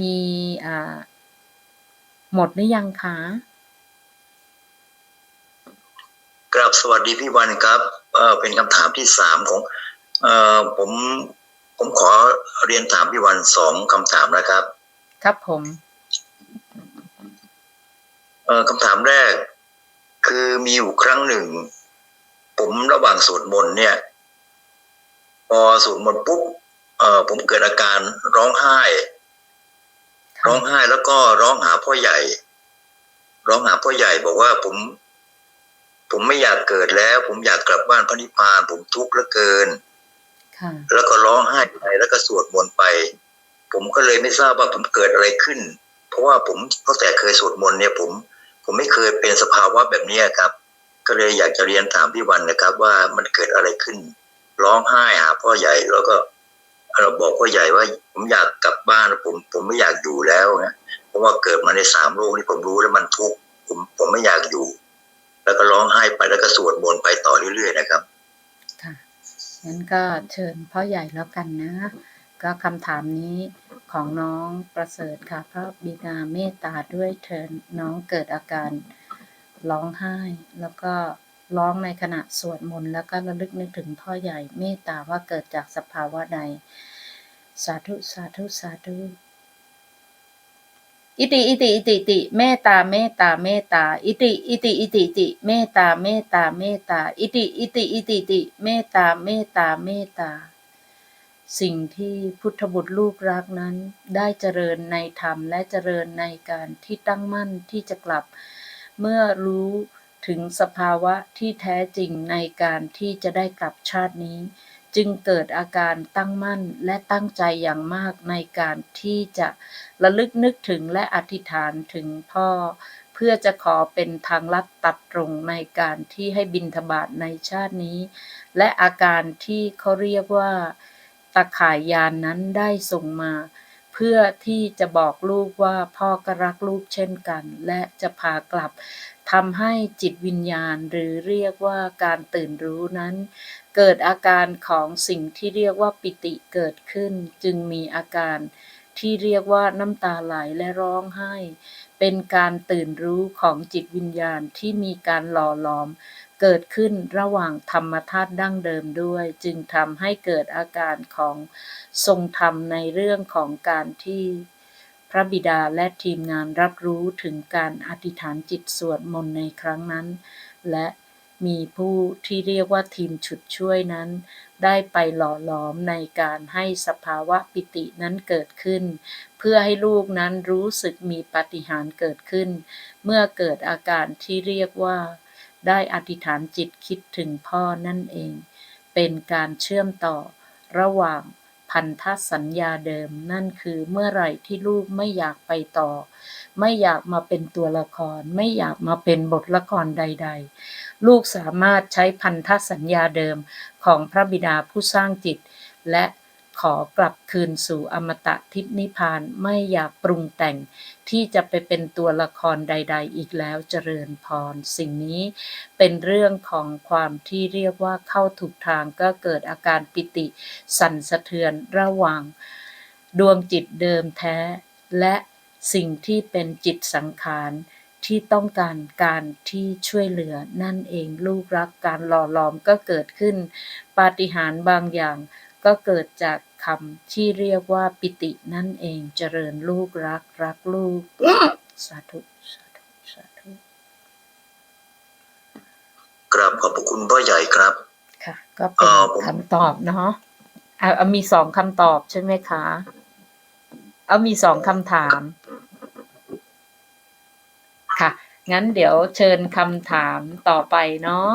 มีอ่าหมดหรือยังคะกราบสวัสดีพี่วันครับเอ่อเป็นคำถามที่สามของเอ่อผมผมขอเรียนถามพี่วันสองคำถามนะครับ ครับผมเอ่อคำถามแรก คือมีอยู่ครั้งหนึ่ง ผมระหว่างสวดมนต์เนี่ย พอสวดมนต์ปุ๊บเอ่อผมเกิดอาการร้องไห้ค่ะ ร้องไห้แล้วก็ร้องหาพ่อใหญ่ ร้องหาพ่อใหญ่บอกว่าผม ผมไม่อยากเกิดแล้ว ผมอยากกลับบ้านพระนิพพาน ผมทุกข์เหลือเกินค่ะแล้วก็ร้องไห้ไปแล้วก็สวดมนต์ไป ผมก็เลยไม่ทราบว่าผมเกิดอะไรขึ้น เพราะว่าผมตั้งแต่เคยสวดมนต์เนี่ย ผม ผมไม่เคยเป็นสภาวะแบบนี้ครับ ก็เลยอยากจะเรียนถามพี่วันนะครับ ว่ามันเกิดอะไรขึ้น ร้องไห้หาพ่อใหญ่แล้วก็ เราบอกพ่อใหญ่ว่าผมอยากกลับบ้านผมผมไม่อยากอยู่แล้วนะเพราะว่าเกิดมาในสามโลกนี่ผมรู้แล้วมันทุกข์ผมผมไม่อยากอยู่ แล้วก็ร้องไห้ไปแล้วก็สวดมนต์ไปต่อเรื่อยๆนะครับค่ะงั้นก็เชิญพ่อใหญ่แล้วกันนะ ก็คำถามนี้ของน้องประเสริฐค่ะพระบิดาเมตตาด้วยเถินน้องเกิดอาการร้องไห้แล้วก็ ร้องในขณะสวดมนต์แล้วก็ระลึกนึกถึงพ่อใหญ่เมตตาว่าเกิดจากสภาวะใด สาธุสาธุสาธุอิติอิติอิติติเมตตาเมตตาเมตตาอิติอิติอิติติเมตตาเมตตาเมตตาอิติอิติอิติติเมตตาเมตตาเมตตา สิ่งที่พุทธบุตรลูกรักนั้น ได้เจริญในธรรมและเจริญในการที่ตั้งมั่นที่จะกลับ เมื่อรู้ ถึงสภาวะที่แท้จริงในการที่จะได้กลับชาตินี้ จึงเกิดอาการตั้งมั่นและตั้งใจอย่างมากในการที่จะระลึกนึกถึงและอธิษฐานถึงพ่อ เพื่อจะขอเป็นทางลัดตัดตรงในการที่ให้บินทบาทในชาตินี้ และอาการที่เขาเรียกว่าตะข่ายยานนั้นได้ส่งมา เพื่อที่จะบอกลูกว่าพ่อก็รักลูกเช่นกัน และจะพากลับ ทำให้จิตวิญญาณหรือเรียกว่าการตื่นรู้นั้น เกิดอาการของสิ่งที่เรียกว่าปิติเกิดขึ้น จึงมีอาการที่เรียกว่าน้ำตาไหลและร้องไห้ เป็นการตื่นรู้ของจิตวิญญาณที่มีการหล่อหลอม เกิดขึ้นระหว่างธรรมธาตุดั้งเดิมด้วย จึงทำให้เกิดอาการของทรงธรรมในเรื่องของการที่ พระบิดาและทีมงานรับรู้ถึงการอธิษฐานจิตสวดมนต์ในครั้งนั้น และมีผู้ที่เรียกว่าทีมฉุดช่วยนั้น ได้ไปหล่อหลอมในการให้สภาวะปิตินั้นเกิดขึ้น เพื่อให้ลูกนั้นรู้สึกมีปฏิหารเกิดขึ้น เมื่อเกิดอาการที่เรียกว่า ได้อธิษฐานจิตคิดถึงพ่อนั่นเอง เป็นการเชื่อมต่อระหว่าง พันธสัญญาเดิม นั่นคือเมื่อไหร่ที่ลูกไม่อยากไปต่อ ไม่อยากมาเป็นตัวละคร ไม่อยากมาเป็นบทละครใด ๆ ลูกสามารถใช้พันธสัญญาเดิมของพระบิดาผู้สร้างจิต และ ขอกลับคืนสู่อมตะทิพนิพพานไม่อยากปรุงแต่งที่จะไปเป็นตัวละครใด ๆ อีกแล้วเจริญพร สิ่งนี้เป็นเรื่องของความที่เรียกว่าเข้าถูกทางก็เกิดอาการปิติ สั่นสะเทือนระหว่าง ดวงจิตเดิมแท้ และสิ่งที่เป็นจิตสังขารที่ต้องการการที่ช่วยเหลือนั่นเองลูกรักการหล่อหลอมก็เกิดขึ้น ปาฏิหาริย์บางอย่าง ก็เกิดจากคำที่เรียกว่าปิตินั่นเองเจริญลูกรักรักลูก สาธุสาธุสาธุกราบขอบพระคุณพ่อใหญ่ครับ ค่ะ ก็เป็นเอ่อผมคำตอบเนาะเอาเอามีสองคำตอบใช่ไหมคะ เอามีสองคำถาม ค่ะ งั้นเดี๋ยวเชิญคำถามต่อไปเนาะ